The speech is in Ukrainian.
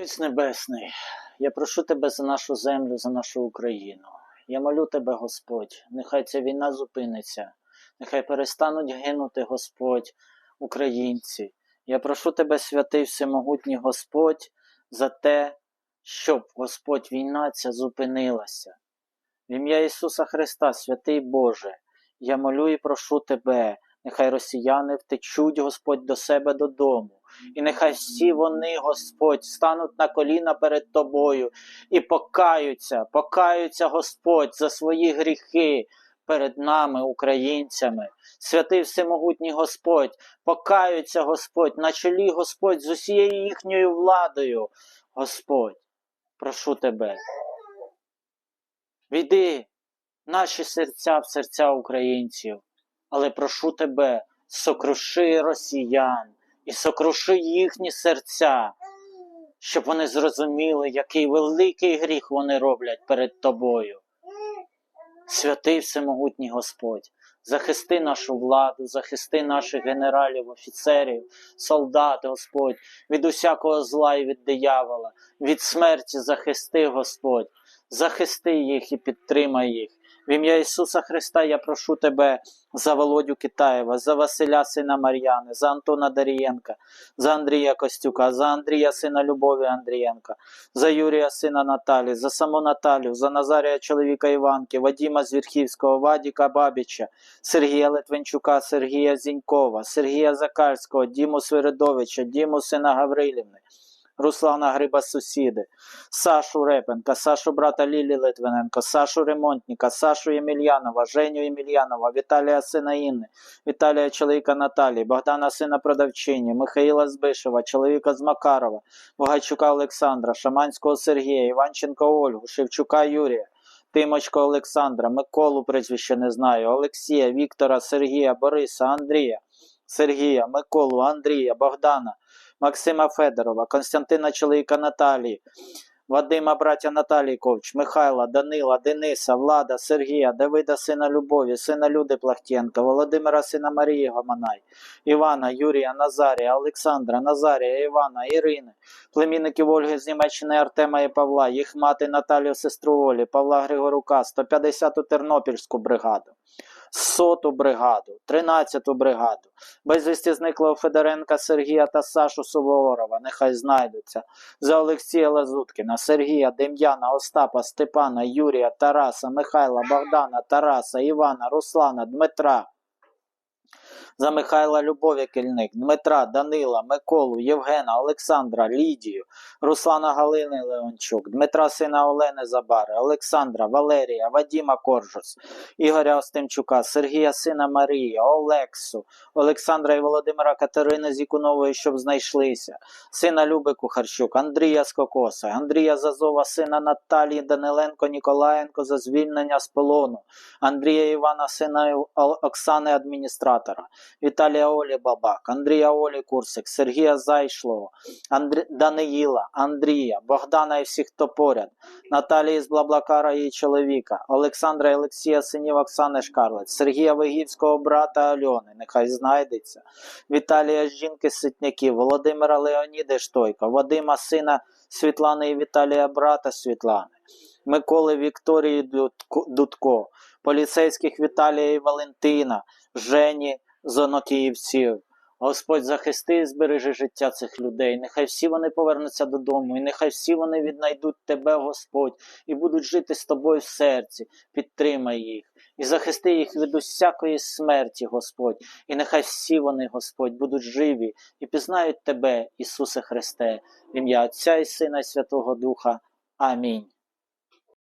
Отець Небесний, я прошу тебе за нашу землю, за нашу Україну. Я молю тебе, Господь, нехай ця війна зупиниться, нехай перестануть гинути, Господь, українці. Я прошу тебе, святий всемогутній Господь, за те, щоб, Господь, війна ця зупинилася. В ім'я Ісуса Христа, святий Боже, я молю і прошу тебе, нехай росіяни втечуть, Господь, до себе додому. І нехай всі вони, Господь, стануть на коліна перед Тобою і покаються, покаються, Господь, за свої гріхи перед нами, українцями. Святий всемогутній Господь, покаються, Господь, на чолі, Господь, з усією їхньою владою. Господь, прошу Тебе. Війди наші серця в серця українців, але прошу Тебе, сокруши росіян і сокруши їхні серця, щоб вони зрозуміли, який великий гріх вони роблять перед тобою. Святий всемогутній Господь, захисти нашу владу, захисти наших генералів, офіцерів, солдат, Господь, від усякого зла і від диявола, від смерті захисти, Господь, захисти їх і підтримай їх. В ім'я Ісуса Христа я прошу Тебе за Володю Китаєва, за Василя сина Мар'яни, за Антона Дарієнка, за Андрія Костюка, за Андрія сина Любові Андрієнка, за Юрія сина Наталі, за саму Наталю, за Назарія чоловіка Іванки, Вадіма Звірхівського, Вадіка Бабіча, Сергія Литвинчука, Сергія Зінькова, Сергія Закальського, Діму Свиридовича, Діму сина Гаврилівни. Руслана Гриба сусіди, Сашу Репенка, Сашу брата Лілі Литвиненко, Сашу Ремонтніка, Сашу Ємельянова, Женю Ємельянова, Віталія сина Інни, Віталія чоловіка Наталії, Богдана сина продавчині, Михаїла Збишева, чоловіка з Макарова, Богачука Олександра, Шаманського Сергія, Іванченко Ольгу, Шевчука Юрія. Тимочко Олександра, Миколу прізвище не знаю, Олексія, Віктора, Сергія, Бориса, Андрія, Сергія, Миколу, Андрія, Богдана, Максима Федорова, Константина чоловіка Наталії, Вадима братя Наталії Ковч, Михайла, Данила, Дениса, Влада, Сергія, Давида сина Любові, сина Люди Плахтєнка, Володимира сина Марії Гоманай, Івана, Юрія, Назарія, Олександра, Назарія, Івана, Ірини, племінників Ольги з Німеччини Артема і Павла, їх мати Наталію сестру Олі, Павла Григорука, 150-ту Тернопільську бригаду. Соту бригаду, 13-ту бригаду, безвісті зниклого Федоренка Сергія та Сашу Суворова, нехай знайдуться. За Олексія Лазуткіна, Сергія, Дем'яна, Остапа, Степана, Юрія, Тараса, Михайла, Богдана, Тараса, Івана, Руслана, Дмитра. За Михайла Любові Кільник, Дмитра, Данила, Миколу, Євгена, Олександра, Лідію, Руслана Галини Леончук, Дмитра сина Олени Забари, Олександра, Валерія, Вадіма Коржус, Ігоря Остимчука, Сергія сина Марії, Олексу, Олександра і Володимира Катерини Зікунової, щоб знайшлися, сина Люби Кухарчук, Андрія Скокоса, Андрія Зазова, сина Наталії Даниленко Ніколаєнко за звільнення з полону, Андрія Івана, сина Оксани адміністратора, Віталія Олі Бабак, Андрія Олі Курсик, Сергія Зайшлого, Андрі... Даниїла, Андрія, Богдана і всіх, хто поряд, Наталії з Блаблакара її чоловіка, Олександра і Олексія синів Оксани Шкарлець, Сергія Вигівського брата Альони, нехай знайдеться, Віталія жінки Ситняків, Володимира Леоніди Штойко, Вадима сина Світлани і Віталія брата Світлани, Миколи Вікторії Дудко, поліцейських Віталія і Валентина, Жені Зонокіївців. Господь захисти і збережи життя цих людей. Нехай всі вони повернуться додому, і нехай всі вони віднайдуть тебе, Господь, і будуть жити з тобою в серці. Підтримай їх і захисти їх від усякої смерті, Господь. І нехай всі вони, Господь, будуть живі і пізнають Тебе, Ісусе Христе, в ім'я Отця і Сина і Святого Духа. Амінь.